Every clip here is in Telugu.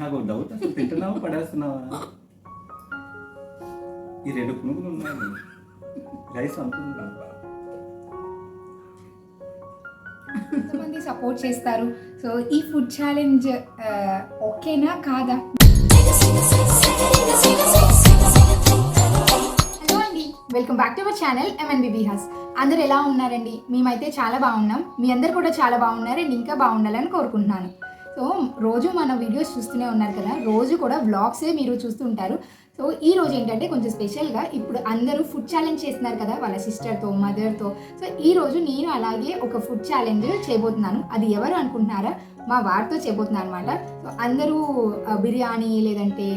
నాకు డౌట్ అసలు తింటున్నావా? పడేస్తున్నావా? ఈ రెండు పునుగులు ఉన్నాయి. రైస్ అనుకుంటున్నా ఎంతమంది సపోర్ట్ చేస్తారు. సో ఈ ఫుడ్ ఛాలెంజ్ ఓకేనా కాదా? హలో అండి. Welcome back to our channel MN BB అందరు ఎలా ఉన్నారండి? మేమైతే చాలా బాగున్నాం. మీ అందరు కూడా చాలా బాగున్నారండి ఇంకా బాగుండాలని కోరుకుంటున్నాను. సో రోజు మన వీడియోస్ చూస్తూనే ఉన్నారు కదా రోజు కూడా వ్లాగ్సే మీరు చూస్తుంటారు. సో ఈ రోజు ఏంటంటే కొంచెం స్పెషల్గా ఇప్పుడు అందరూ ఫుడ్ ఛాలెంజ్ చేస్తున్నారు కదా వాళ్ళ సిస్టర్తో మదర్తో సో ఈ రోజు నేను అలాగే ఒక ఫుడ్ ఛాలెంజ్ చేయబోతున్నాను. అది ఎవరు అనుకుంటున్నారా? మా వారితో చేయబోతున్నాను అనమాట సో అందరూ బిర్యానీ లేదంటే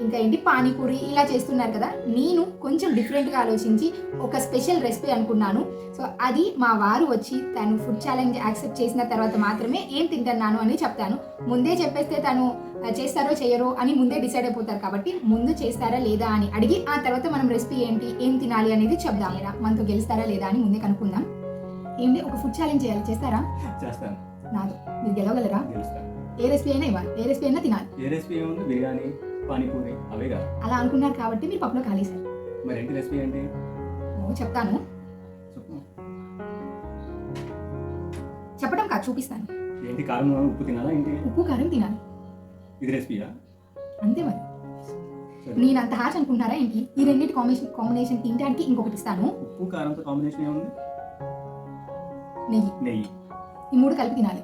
ఇంకా ఏంటి? పానీపూరి ఇలా చేస్తున్నారు కదా. నేను కొంచెం డిఫరెంట్గా ఆలోచించి ఒక స్పెషల్ రెసిపీ అనుకున్నాను. సో అది మా వారు వచ్చి తను ఫుడ్ ఛాలెంజ్ యాక్సెప్ట్ చేసిన తర్వాత మాత్రమే ఏం తింటున్నాను అని చెప్తాను. ముందే చెప్పేస్తే తను చేస్తారో చేయరో అని ముందే డిసైడ్ అయిపోతారు కాబట్టి ముందు చేస్తారా లేదా అని అడిగి ఆ తర్వాత మనం రెసిపీ ఏంటి ఏం తినాలి అనేది చెప్దాం. లేదా మనతో గెలుస్తారా లేదా అని ముందే కనుక్కుందాం. ఏంటి? ఒక ఫుడ్ ఛాలెంజ్ చేయాలి. చేస్తారా? చేస్తాను. నాదు. మీరు గెలవగలరా? ఏ రెసిపీ అయినా ఇవ్వాలి. ఏ రెసిపీ అయినా తినాలి. ఏ రెసిపీ ఏముంది? బిర్యానీ. పానీపూరి అవే కదా? అలా అనుకున్నారు కాబట్టి మీరు పప్పులో ఖాళీ సార్. మరి ఏంటి రెసిపీ ఏంటి? ఓ చెప్తాను. చెప్పు. చెప్పడం కాదు చూపిస్తాను. ఏంటి కారం ఉప్పు తినాలా ఏంటి? ఉప్పు కారం తినాలి. ఇది రెసిపీయా? అంతే మరి. నేను అంత హార్ష్ అనుకుంటున్నారా ఏంటి? ఈ రెండింటి కాంబినేషన్ కాంబినేషన్ తినడానికి ఇంకొకటి ఇస్తాను. ఉప్పు కారంతో కాంబినేషన్ ఏముంది? నెయ్యి. నెయ్యి. ఈ మూడు కలిపి తినాలి.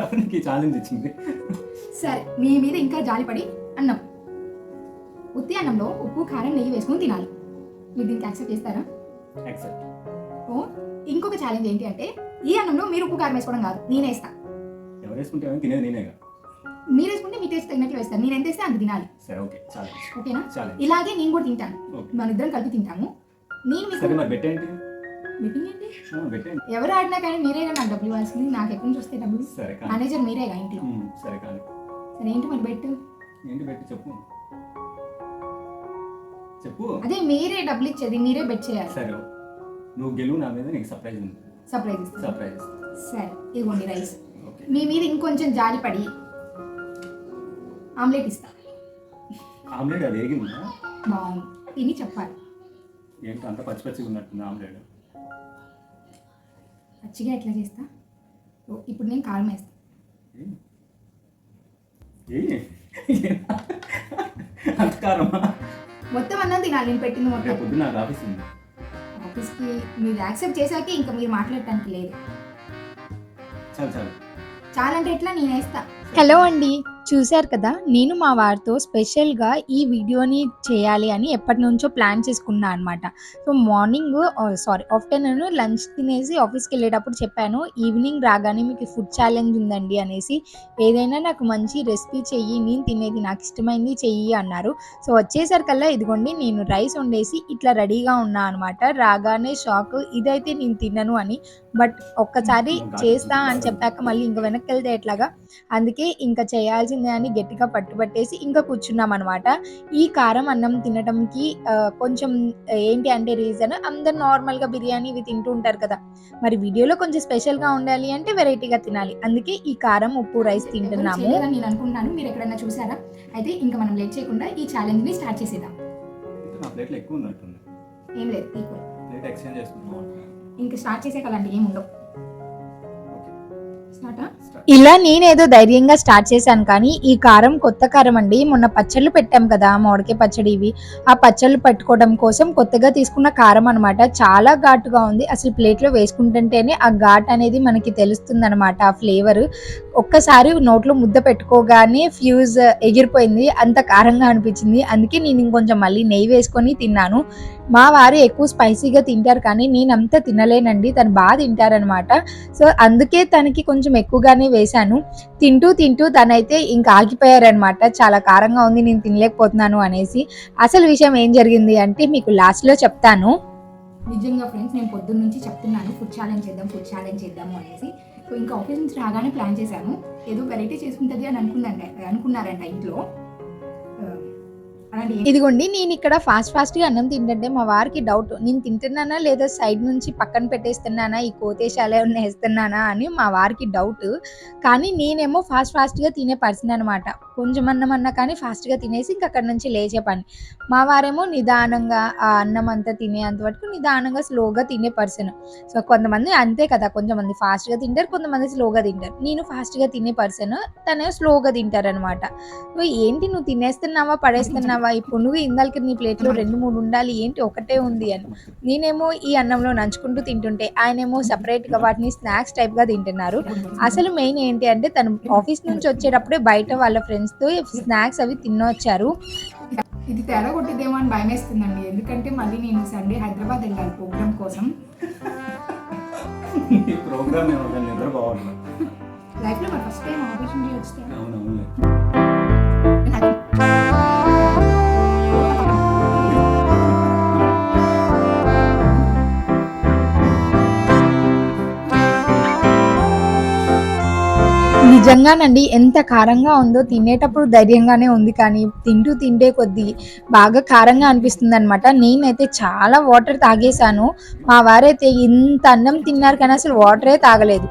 ఎవరికి ఛాలెంజ్ ఇచ్చింది? సరే మీ మీద ఇంకా జాలిపడి అన్నం. ఉత్తి అన్నంలో ఉప్పు కారం నెయ్యి వేసుకొని తినాలి. మీరు దీనికి యాక్సెప్ట్ చేస్తారా? యాక్సెప్ట్. ఓ ఇంకొక ఛాలెంజ్ ఏంటి అంటే ఈ అన్నంలో మీరు ఉప్పు కారం వేసుకోవడం కాదు నేనే వేస్తా. ఎవరు వేసుకుంటే తినేది నేనేగా? మీరు వేసుకుంటే మీ టేస్ట్ తగినట్లు వేస్తారు నేను ఎంత వేస్తే అంత తినాలి. సరే ఓకే ఓకేనా? ఇలాగే నేను కూడా తింటాను. మన ఇద్దరం కలిపి తింటాము. నేను మీకు సరే మరి మీటింగ్ ఏంటి? ఎవరు ఆడినా కానీ మీరేగా నాకు డబ్బులు ఇవ్వాల్సింది. నాకు ఎక్కడి నుంచి వస్తాయి డబ్బులు? సరే కానీ. మేనేజర్ మీరేగా ఇంట్లో. ఉమ్, సరే కానీ. సరే ఏంటి మరి బెట్ ఏంటి చెప్పు. చెప్పు. అదే మీరే డబ్బులు ఇచ్చేది మీరే బెట్ చేయాలి. సరే నువ్వు గెలువు నా మీద నీకు సర్ప్రైజ్ ఉంది. సర్ప్రైజ్ సర్ప్రైజ్ సరే ఇదిగోండి రైస్ మీ మీద ఇంకొంచెం జాలి పడి ఆమ్లెట్ ఇస్తా. ఆమ్లెట్ అది వేగిందా బాగుంది. తిని చెప్పాలి. ఏంటి అంత పచ్చి పచ్చిగా ఉన్నట్టుంది ఆమ్లెట్? పచ్చిగా ఎట్లా చేస్తా? ఓ, ఇప్పుడు నేను కారం వేస్తా. మొత్తం అన్నం తినాలి నేను పెట్టింది మొత్తం. ఆఫీస్ ఉంది. ఆఫీస్కి మీరు యాక్సెప్ట్ చేశాక ఇంకా మీరు మాట్లాడటానికి లేదు. చాలు చాలు. చాలంటే ఎట్లా? నేను వేస్తా. హలో అండి. చూశారు కదా నేను మా వారితో స్పెషల్గా ఈ వీడియోని చేయాలి అని ఎప్పటి నుంచో ప్లాన్ చేసుకున్నా అనమాట so morning sorry afternoon lunch తినేసి ఆఫీస్కి వెళ్ళేటప్పుడు చెప్పాను ఈవినింగ్ రాగానే మీకు ఫుడ్ ఛాలెంజ్ ఉందండి అనేసి ఏదైనా నాకు మంచి రెసిపీ చెయ్యి నేను తినేది నాకు ఇష్టమైంది చెయ్యి అన్నారు. సో వచ్చేసరికల్లా ఇదిగోండి నేను రైస్ వండేసి ఇట్లా రెడీగా ఉన్నా అనమాట రాగానే షాక్ ఇదైతే నేను తినను అని బట్ ఒక్కసారి చేస్తా అని చెప్పాక మళ్ళీ ఇంకా వెనక్కి వెళ్తే ఎట్లాగా? అందుకే ఇంకా చేయాల్సిందే అని గట్టిగా పట్టుబట్టేసి ఇంకా కూర్చున్నాం అనమాట ఈ కారం అన్నం తినడంకి కొంచెం ఏంటి అంటే రీజన్ అందరు నార్మల్గా బిర్యానీ ఇవి తింటూ ఉంటారు కదా. మరి వీడియోలో కొంచెం స్పెషల్గా ఉండాలి అంటే వెరైటీగా తినాలి. అందుకే ఈ కారం ఉప్పు రైస్ తింటున్నాము. నేను అనుకుంటున్నాను. మీరు ఎక్కడైనా చూసారా? అయితే ఇంకా మనం లేట్ చేయకుండా ఈ ఛాలెంజ్ని స్టార్ట్ చేసేద్దాం. ఏం లేదు ఎక్స్చేంజ్ చేసుకుంటున్నాం ఇంకా స్టార్ట్ చేసే కదండి ఏమి ఉండవు ఇలా నేనేదో ధైర్యంగా స్టార్ట్ చేశాను కానీ ఈ కారం కొత్త కారం అండి. మొన్న పచ్చళ్ళు పెట్టాం కదా మామిడికాయ పచ్చడి ఇవి. ఆ పచ్చళ్ళు పెట్టుకోవడం కోసం కొత్తగా తీసుకున్న కారం అనమాట చాలా ఘాటుగా ఉంది. అసలు ప్లేట్లో వేసుకుంటుంటేనే ఆ ఘాట్ అనేది మనకి తెలుస్తుంది అనమాట ఆ ఫ్లేవర్. ఒక్కసారి నోట్లో ముద్ద పెట్టుకోగానే ఫ్యూజ్ ఎగిరిపోయింది. అంత కారంగా అనిపించింది. అందుకే నేను ఇంకొంచెం మళ్ళీ నెయ్యి వేసుకొని తిన్నాను. మా వారు ఎక్కువ స్పైసీగా తింటారు కానీ నేను అంత తినలేనండి. తను బాగా తింటారనమాట సో అందుకే తనకి కొంచెం కొంచెం ఎక్కువగానే వేశాను. తింటూ తింటూ తనైతే ఇంకా ఆగిపోయారనమాట. చాలా కారంగా ఉంది నేను తినలేకపోతున్నాను అనేసి. అసలు విషయం ఏం జరిగింది అంటే మీకు లాస్ట్లో చెప్తాను. నిజంగా ఫ్రెండ్స్ నేను పొద్దున్న నుంచి చెప్తున్నాను ఫుడ్ ఛాలెంజ్ చేద్దాం ఫుడ్ ఛాలెంజ్ చేద్దాము అనేసి. సో ఇంకా ఆఫీస్ నుంచి రాగానే ప్లాన్ చేశాను. ఏదో వెరైటీ చేసుకుంటుంది అని అనుకుందంట అనుకున్నారంట ఇంట్లో. ఇదిగోండి నేను ఇక్కడ ఫాస్ట్ ఫాస్ట్గా అన్నం తింటుంటే మా వారికి డౌట్ నేను తింటున్నానా లేదా సైడ్ నుంచి పక్కన పెట్టేస్తున్నానా ఈ కోతేశాలే వేస్తున్నానా అని మా వారికి డౌట్. కానీ నేనేమో ఫాస్ట్ ఫాస్ట్గా తినే పర్సన్ అనమాట కొంచెం అన్నం అన్నా కానీ ఫాస్ట్గా తినేసి ఇంక అక్కడ నుంచి లేచే పని. మా వారేమో నిదానంగా ఆ అన్నం అంతా తినేంత వరకు నిదానంగా స్లోగా తినే పర్సన్. సో కొంతమంది అంతే కదా కొంతమంది ఫాస్ట్గా తింటారు కొంతమంది స్లోగా తింటారు. నేను ఫాస్ట్గా తినే పర్సన్ తనే స్లోగా తింటారనమాట ఏంటి నువ్వు తినేస్తున్నావా పడేస్తున్నావా ఇప్పుడు నువ్వు ఇందాలకి నీ ప్లేట్లో రెండు మూడు ఉండాలి ఏంటి ఒకటే ఉంది అని. నేనేమో ఈ అన్నంలో నంచుకుంటూ తింటుంటే ఆయనేమో సపరేట్గా వాటిని స్నాక్స్ టైప్గా తింటున్నారు. అసలు మెయిన్ ఏంటి అంటే తను ఆఫీస్ నుంచి వచ్చేటప్పుడే బయట వాళ్ళ ఫ్రెండ్స్తో స్నాక్స్ అవి తినొచ్చారు ఇది తేడా కొట్టిద్దేమో అని భయం వేస్తుందండి ఎందుకంటే మళ్ళీ నేను సండే హైదరాబాద్ వెళ్ళాలి ప్రోగ్రామ్ కోసం. ఈ ప్రోగ్రామ్ లైఫ్లో మరి ఫస్ట్ టైం ఆపర్చునిటీ వస్తే నిజంగానండి ఎంత కారంగా ఉందో తినేటప్పుడు ధైర్యంగానే ఉంది. కానీ తింటూ తింటే కొద్దీ బాగా కారంగా అనిపిస్తుంది అనమాట నేనైతే చాలా వాటర్ తాగేశాను. మా వారైతే ఇంత అన్నం తిన్నారు కానీ అసలు వాటరే తాగలేదు.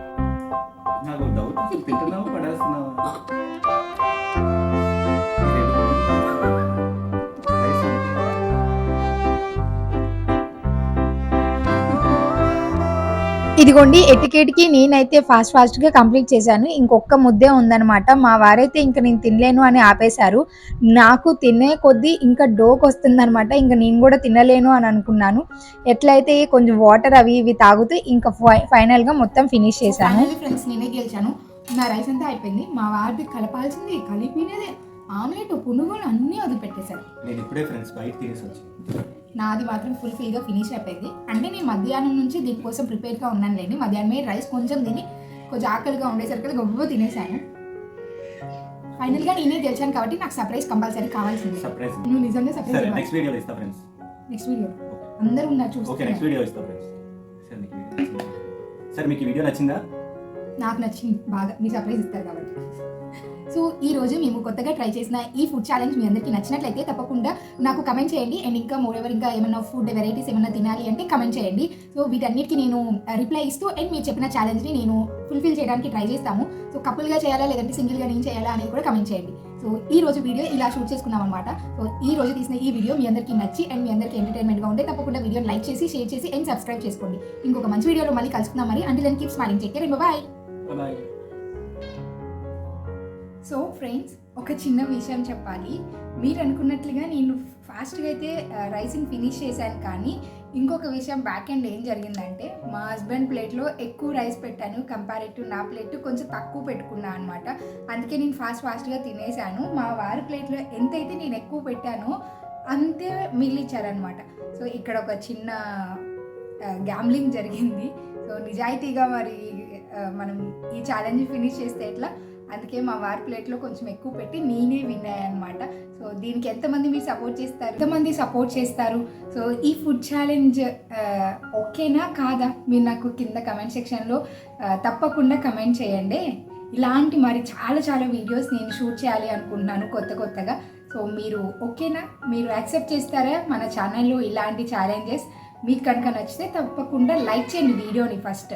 ఇదిగోండి ఎటికేట్కి నేనైతే ఫాస్ట్ ఫాస్ట్గా కంప్లీట్ చేశాను. ఇంకొక ముద్దే ఉందన్నమాట. మా వారైతే ఇంకా నేను తినలేను అని ఆపేశారు. నాకు తినే కొద్దీ ఇంకా డోక్ వస్తుందన్నమాట. ఇంకా నేను కూడా తినలేను అని అనుకున్నాను. ఎట్లయితే కొంచెం వాటర్ అవి ఇవి తాగుతూ ఇంకా ఫై- ఫైనల్గా మొత్తం ఫినిష్ చేశాను. ఫ్రెండ్స్ నేనే గెలిచాను. నా రైస్ అంతా అయిపోయింది. మా వారిది కలపాల్సింది కలిపినదే. ఆమ్లెట్ పునుగులు అన్నీ వదిలిపెట్టేశారు. నేను ఇప్పుడే ఫ్రెండ్స్ బయట తినేసి వచ్చి నాది మాత్రం ఫుల్ఫిల్గా ఫినిష్ అయిపోయింది. అంటే నేను మధ్యాహ్నం నుంచి దీనికోసం ప్రిపేర్గా ఉన్నాను లేండి. మధ్యాహ్నమే రైస్ కొంచెం తిని కొంచెం ఆకలిగా ఉండేసరికి గొప్ప తినేసాను. ఫైనల్గా నేనే గెలిచాను కాబట్టి నాకు సర్ప్రైజ్ కంపల్సరీ కావాల్సింది. సర్ప్రైజ్ నువ్వు నిజంగా సరే సర్ప్రైజ్ నెక్స్ట్ వీడియోలో ఇస్తా ఫ్రెండ్స్ నెక్స్ట్ వీడియో అందరూ ఉన్నారు ఓకే చూస్తున్నారు నెక్స్ట్ వీడియో ఇస్తా ఫ్రెండ్స్ సరే మీకు? సరే వీడియో నచ్చిందా? నాకు నచ్చింది. బాగా మీ సర్ప్రైజ్ ఇస్తారు కాబట్టి. సో ఈ రోజు మేము కొత్తగా ట్రై చేసిన ఈ ఫుడ్ ఛాలెంజ్ మీ అందరికీ నచ్చినట్లయితే తప్పకుండా నాకు కమెంట్ చేయండి. అండ్ ఇంకా మోర్ ఎవర్ ఇంకా ఏమైనా ఫుడ్ వెరైటీస్ ఏమైనా తినాలి అంటే కమెంట్ చేయండి. సో వీటన్నిటికీ నేను uh, రిప్లై ఇస్తూ అండ్ మీరు చెప్పిన ఛాలెంజ్ని నేను ఫుల్ఫిల్ చేయడానికి ట్రై చేస్తాము. సో కపుల్గా చేయాలా లేదంటే సింగిల్గా నేను చేయాలా అనేది కూడా కమెంట్ చేయండి. సో ఈ రోజు వీడియో ఇలా షూట్ చేసుకున్నాం అనమాట సో ఈ రోజు తీసిన ఈ వీడియో మీ అందరికీ నచ్చి అండ్ మీ అందరికీ ఎంటర్టైన్మెంట్గా ఉంటే తప్పకుండా వీడియోని లైక్ చేసి షేర్ చేసి అండ్ సబ్స్క్రైబ్ చేసుకోండి. ఇంకొక మంచి వీడియోలో మళ్ళీ కలుసుకుందాం మరి. అంటే దాన్ని కీప్ స్మైలింగ్ చెక్కారు బాయ్ బాయ్ సో ఫ్రెండ్స్ ఒక చిన్న విషయం చెప్పాలి. మీరు అనుకున్నట్లుగా నేను ఫాస్ట్గా అయితే రైస్ని ఫినిష్ చేశాను కానీ ఇంకొక విషయం బ్యాక్ ఎండ్ ఏం జరిగిందంటే మా హస్బెండ్ ప్లేట్లో ఎక్కువ రైస్ పెట్టాను కంపారేటివ్ నా ప్లేట్ కొంచెం తక్కువ పెట్టుకున్నా అనమాట అందుకే నేను ఫాస్ట్ ఫాస్ట్గా తినేసాను మా వారి ప్లేట్లో ఎంతైతే నేను ఎక్కువ పెట్టానో అంతే మిగిలిచ్చారనమాట సో ఇక్కడ ఒక చిన్న గ్యామ్లింగ్ జరిగింది. సో నిజాయితీగా మరి మనం ఈ ఛాలెంజ్ ఫినిష్ చేస్తే ఎట్లా? అందుకే మా వారి ప్లేట్లో కొంచెం ఎక్కువ పెట్టి నేనే విన్నాయనమాట సో దీనికి ఎంతమంది మీరు సపోర్ట్ చేస్తారు? ఎంతమంది సపోర్ట్ చేస్తారు? సో ఈ ఫుడ్ ఛాలెంజ్ ఓకేనా కాదా? మీరు నాకు కింద కమెంట్ సెక్షన్లో తప్పకుండా కమెంట్ చేయండి. ఇలాంటి మరి చాలా చాలా వీడియోస్ నేను షూట్ చేయాలి అనుకుంటున్నాను కొత్త కొత్తగా. సో మీరు ఓకేనా? మీరు యాక్సెప్ట్ చేస్తారా మన ఛానల్లో ఇలాంటి ఛాలెంజెస్? మీకు కనుక నచ్చితే తప్పకుండా లైక్ చేయండి వీడియోని ఫస్ట్.